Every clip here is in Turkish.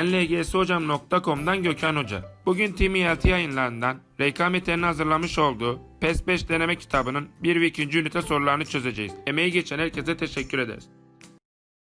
Ben lgshocam.com'dan Gökhan Hoca. Bugün TMLT yayınlarından RKMT'nin hazırlamış olduğu PES 5 deneme kitabının 1 ve 2. ünite sorularını çözeceğiz. Emeği geçen herkese teşekkür ederiz.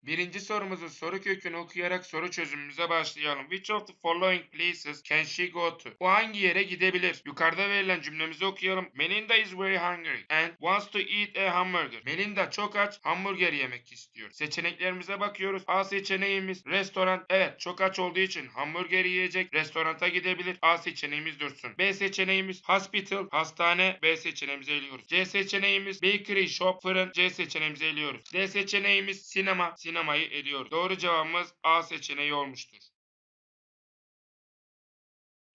Birinci sorumuzun soru kökünü okuyarak soru çözümümüze başlayalım. Which of the following places can she go to? O hangi yere gidebilir? Yukarıda verilen cümlemizi okuyalım. Melinda is very hungry and wants to eat a hamburger. Melinda çok aç, hamburger yemek istiyor. Seçeneklerimize bakıyoruz. A seçeneğimiz restoran. Evet, çok aç olduğu için hamburger yiyecek, restoranta gidebilir. A seçeneğimiz dursun. B seçeneğimiz hospital, hastane. B seçeneğimizi eliyoruz. C seçeneğimiz bakery, shop, fırın. C seçeneğimizi eliyoruz. D seçeneğimiz sinema. Sinemayı eliyoruz. Doğru cevabımız A seçeneği olmuştur.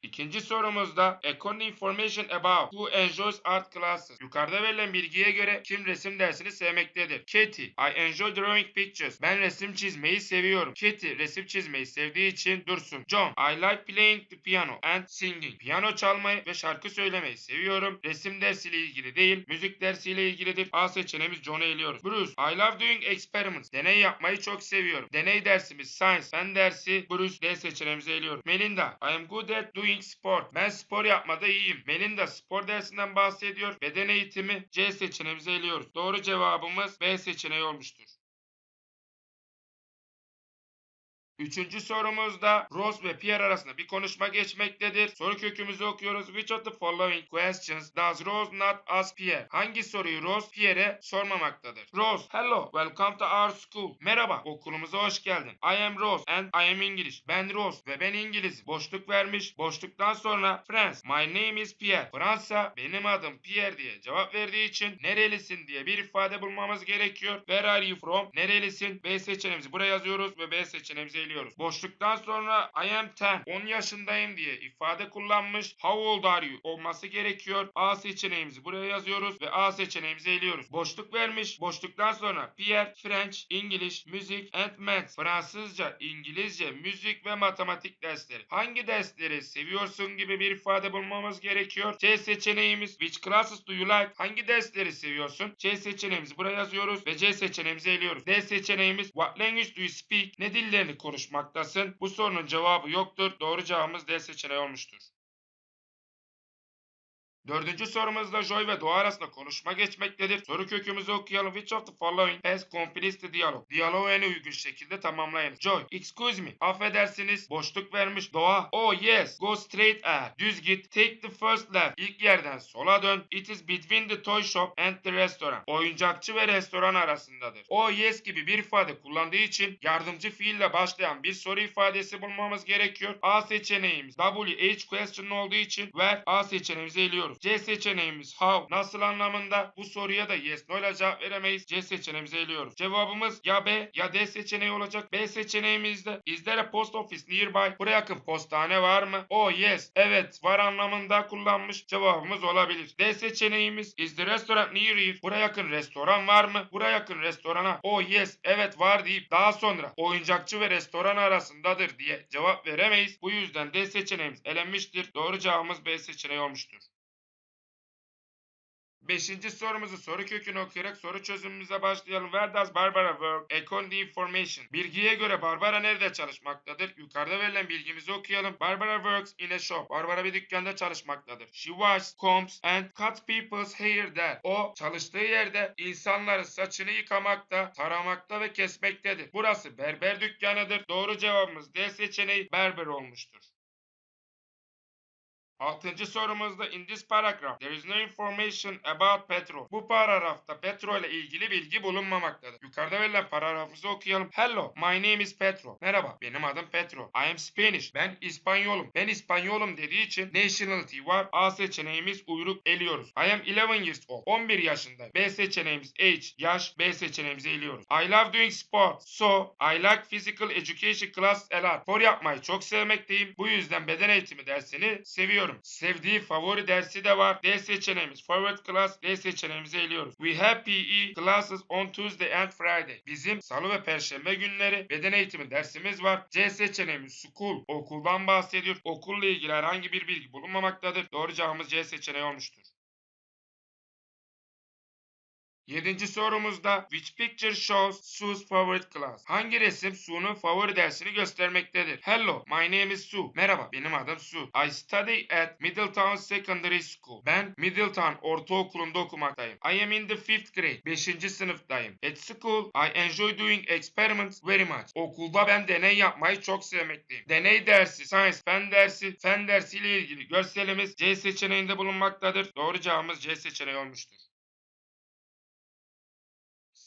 İkinci sorumuzda According information about who enjoys art classes. Yukarıda verilen bilgiye göre kim resim dersini sevmektedir? Katie, I enjoy drawing pictures. Ben resim çizmeyi seviyorum. Katie resim çizmeyi sevdiği için dursun. John, I like playing the piano and singing. Piyano çalmayı ve şarkı söylemeyi seviyorum. Resim dersiyle ilgili değil, müzik dersiyle ilgilidir. A seçeneğimiz John'u eliyoruz. Bruce, I love doing experiments. Deney yapmayı çok seviyorum. Deney dersimiz science. Ben dersi Bruce D seçeneğimizi eliyoruz. Melinda, I am good at doing sport. Ben spor yapmada iyiyim. Melinda spor dersinden bahsediyor. Beden eğitimi C seçeneğimizi eliyoruz. Doğru cevabımız B seçeneği olmuştur. Üçüncü sorumuzda Rose ve Pierre arasında bir konuşma geçmektedir. Soru kökümüzü okuyoruz. Which of the following questions does Rose not ask Pierre? Hangi soruyu Rose Pierre'e sormamaktadır? Rose, hello, welcome to our school. Merhaba, okulumuza hoş geldin. I am Rose and I am English. Ben Rose ve ben İngiliz. Boşluk vermiş. Boşluktan sonra France. My name is Pierre. Fransa, benim adım Pierre diye cevap verdiği için nerelisin diye bir ifade bulmamız gerekiyor. Where are you from? Nerelisin? B seçeneğimizi buraya yazıyoruz ve B seçeneğimizi eliyoruz. Boşluktan sonra I am 10, 10 yaşındayım diye ifade kullanmış. How old are you olması gerekiyor. A seçeneğimizi buraya yazıyoruz ve A seçeneğimizi eliyoruz. Boşluk vermiş. Boşluktan sonra Pierre, French, English, Music and Math. Fransızca, İngilizce, müzik ve matematik dersleri. Hangi dersleri seviyorsun gibi bir ifade bulmamız gerekiyor. C seçeneğimiz Which classes do you like? Hangi dersleri seviyorsun? C seçeneğimizi buraya yazıyoruz ve C seçeneğimizi eliyoruz. D seçeneğimiz What language do you speak? Ne dillerini konuşmaktasın? Bu sorunun cevabı yoktur. Doğru cevabımız D seçeneği olmuştur. Dördüncü sorumuzda Joy ve Doğa arasında konuşma geçmektedir. Soru kökümüzü okuyalım. Which of the following has completes the dialogue? Diyaloğu en uygun şekilde tamamlayın. Joy, excuse me, affedersiniz, boşluk vermiş. Doğa, oh yes, go straight ahead. Düz git, take the first left. İlk yerden sola dön. It is between the toy shop and the restaurant. Oyuncakçı ve restoran arasındadır. Oh yes gibi bir ifade kullandığı için yardımcı fiille başlayan bir soru ifadesi bulmamız gerekiyor. A seçeneğimiz WH question olduğu için where A seçeneğimizi eliyoruz. C seçeneğimiz how nasıl anlamında bu soruya da yes no ile cevap veremeyiz. C seçeneğimizi eliyoruz. Cevabımız ya B ya D seçeneği olacak. B seçeneğimizde is there a post office nearby? Buraya yakın postane var mı? Oh yes evet var anlamında kullanmış cevabımız olabilir. D seçeneğimiz is the restaurant near here? Buraya yakın restoran var mı? Buraya yakın restorana oh yes evet var deyip daha sonra oyuncakçı ve restoran arasındadır diye cevap veremeyiz. Bu yüzden D seçeneğimiz elenmiştir. Doğru cevabımız B seçeneği olmuştur. Beşinci sorumuzu soru kökünü okuyarak soru çözümümüze başlayalım. Where does Barbara work? According to information. Bilgiye göre Barbara nerede çalışmaktadır? Yukarıda verilen bilgimizi okuyalım. Barbara works in a shop. Barbara bir dükkanda çalışmaktadır. She washes, combs and cuts people's hair there. O çalıştığı yerde insanların saçını yıkamakta, taramakta ve kesmektedir. Burası berber dükkanıdır. Doğru cevabımız D seçeneği berber olmuştur. Altıncı sorumuzda in this paragraph there is no information about petrol. Bu paragrafta petrol ile ilgili bilgi bulunmamaktadır. Yukarıda verilen paragrafımızı okuyalım. Hello, my name is Petro. Merhaba, benim adım Petro. I am Spanish. Ben İspanyolum. Ben İspanyolum dediği için nationality var. A seçeneğimiz uyruk eliyoruz. I am 11 years old. 11 yaşındayım. B seçeneğimiz age, yaş. B seçeneğimizi eliyoruz. I love doing sport. So, I like physical education class a lot. Spor yapmayı çok sevmekteyim. Bu yüzden beden eğitimi dersini seviyorum. Sevdiği favori dersi de var. D seçeneğimiz favorite class. D seçeneğimizi eliyoruz. We have PE classes on Tuesday and Friday. Bizim salı ve perşembe günleri beden eğitimi dersimiz var. C seçeneğimiz school. Okuldan bahsediyor. Okulla ilgili herhangi bir bilgi bulunmamaktadır. Doğru cevabımız C seçeneği olmuştur. Yedinci sorumuzda which picture shows Sue's favorite class? Hangi resim Sue'nun favori dersini göstermektedir? Hello, my name is Sue. Merhaba, benim adım Sue. I study at Middletown Secondary School. Ben Middletown Ortaokulu'nda okumaktayım. I am in the fifth grade. Beşinci sınıftayım. At school, I enjoy doing experiments very much. Okulda ben deney yapmayı çok sevmekteyim. Deney dersi, science, fen dersi, fen dersiyle ilgili görselimiz C seçeneğinde bulunmaktadır. Doğru cevabımız C seçeneği olmuştur.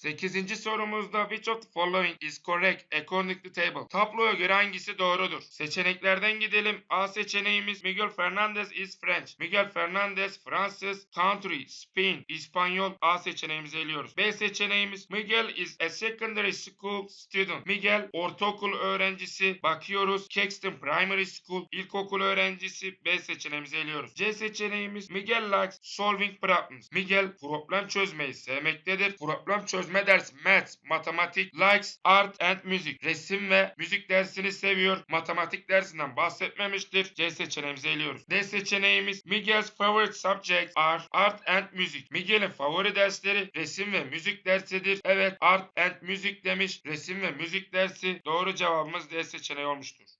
Sekizinci sorumuzda which of the following is correct according to table? Tabloya göre hangisi doğrudur? Seçeneklerden gidelim. A seçeneğimiz Miguel Fernandez is French. Miguel Fernandez Fransız. Country Spain İspanyol. A seçeneğimizi eliyoruz. B seçeneğimiz Miguel is a secondary school student. Miguel ortaokul öğrencisi. Bakıyoruz. Caxton Primary School ilkokul öğrencisi. B seçeneğimizi eliyoruz. C seçeneğimiz Miguel likes solving problems. Miguel problem çözmeyi sevmektedir. Problem çözme dersi math, matematik, likes, art and music. Resim ve müzik dersini seviyor. Matematik dersinden bahsetmemiştir. C seçeneğimizi eliyoruz. D seçeneğimiz Miguel's favorite subjects are art and music. Miguel'in favori dersleri resim ve müzik dersidir. Evet art and music demiş. Resim ve müzik dersi. Doğru cevabımız D seçeneği olmuştur.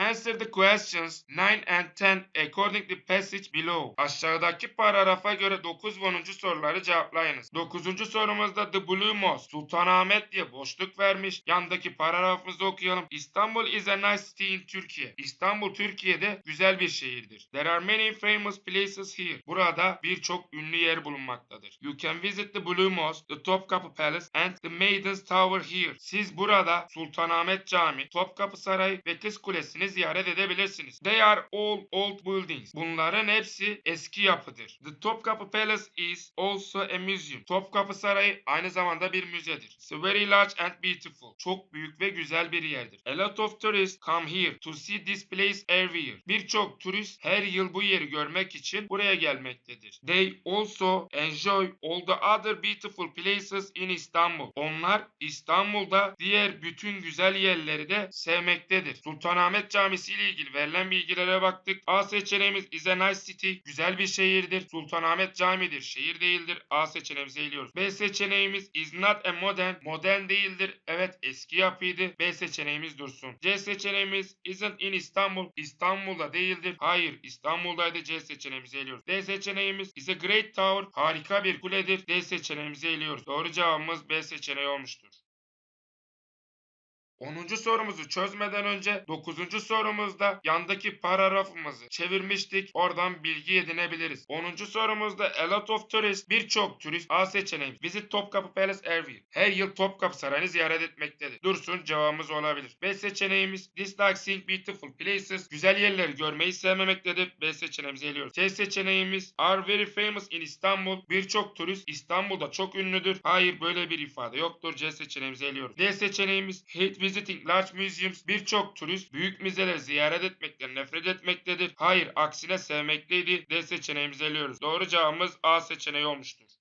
Answer the questions 9 and 10 according to passage below. Aşağıdaki paragrafa göre 9 ve 10. soruları cevaplayınız. 9. sorumuzda The Blue Mosque Sultanahmet diye boşluk vermiş. Yandaki paragrafımızı okuyalım. İstanbul is a nice city in Türkiye. İstanbul Türkiye'de güzel bir şehirdir. There are many famous places here. Burada birçok ünlü yer bulunmaktadır. You can visit the Blue Mosque, the Topkapı Palace and the Maiden's Tower here. Siz burada Sultanahmet Camii, Topkapı Sarayı ve Kız Kulesi'ni ziyaret edebilirsiniz. They are all old buildings. Bunların hepsi eski yapıdır. The Topkapı Palace is also a museum. Topkapı Sarayı aynı zamanda bir müzedir. It's very large and beautiful. Çok büyük ve güzel bir yerdir. A lot of tourists come here to see this place every year. Birçok turist her yıl bu yeri görmek için buraya gelmektedir. They also enjoy all the other beautiful places in Istanbul. Onlar İstanbul'da diğer bütün güzel yerleri de sevmektedir. Sultanahmet Camisi ile ilgili verilen bilgilere baktık. A seçeneğimiz is a nice city. Güzel bir şehirdir. Sultanahmet Camii'dir. Şehir değildir. A seçeneğimizi eliyoruz. B seçeneğimiz is not a modern. Modern değildir. Evet eski yapıydı. B seçeneğimiz dursun. C seçeneğimiz isn't in İstanbul. İstanbul'da değildir. Hayır İstanbul'daydı. C seçeneğimizi eliyoruz. D seçeneğimiz is a great tower. Harika bir kuledir. D seçeneğimizi eliyoruz. Doğru cevabımız B seçeneği olmuştur. 10. sorumuzu çözmeden önce 9. sorumuzda yandaki paragrafımızı çevirmiştik. Oradan bilgi edinebiliriz. 10. sorumuzda a lot of tourists birçok turist A seçeneği visit Topkapı Palace every year. Her yıl Topkapı Sarayı'nı ziyaret etmektedir. Dursun cevabımız olabilir. B seçeneğimiz dislike seeing beautiful places. Güzel yerleri görmeyi sevmemektedir. B seçeneğimizi eliyoruz. C seçeneğimiz are very famous in İstanbul. Birçok turist İstanbul'da çok ünlüdür. Hayır böyle bir ifade yoktur. C seçeneğimizi eliyoruz. D seçeneğimiz hate visiting large museums. Birçok turist büyük müzeleri ziyaret etmekten nefret etmektedir. Hayır aksine sevmekteydi. D seçeneğimizi eliyoruz. Doğru cevabımız A seçeneği olmuştur.